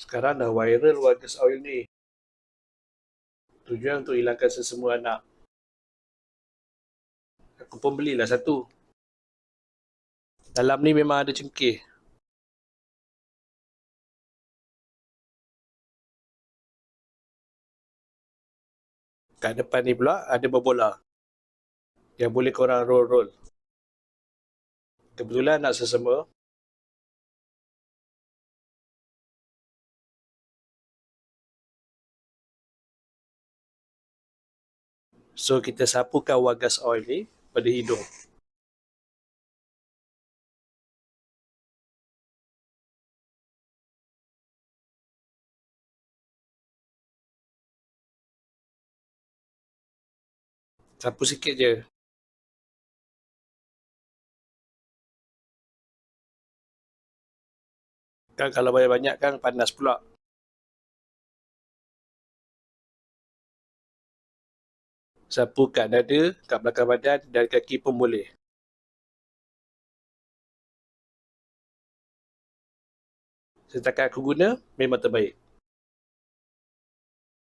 Sekarang dah viral Wagas Oil ni. Tujuan untuk hilangkan sesemua anak. Aku pun belilah satu. Dalam ni memang ada cengkeh. Kat depan ni pula ada berbola. Yang boleh korang roll-roll. Kebetulan nak sesama. So kita sapukan wagas oil ni pada hidung. Sapu sikit je. Kan kalau banyak-banyak kan panas pula. Sapu kat dada, kat belakang badan dan kaki pun boleh. Setakat aku guna, memang terbaik.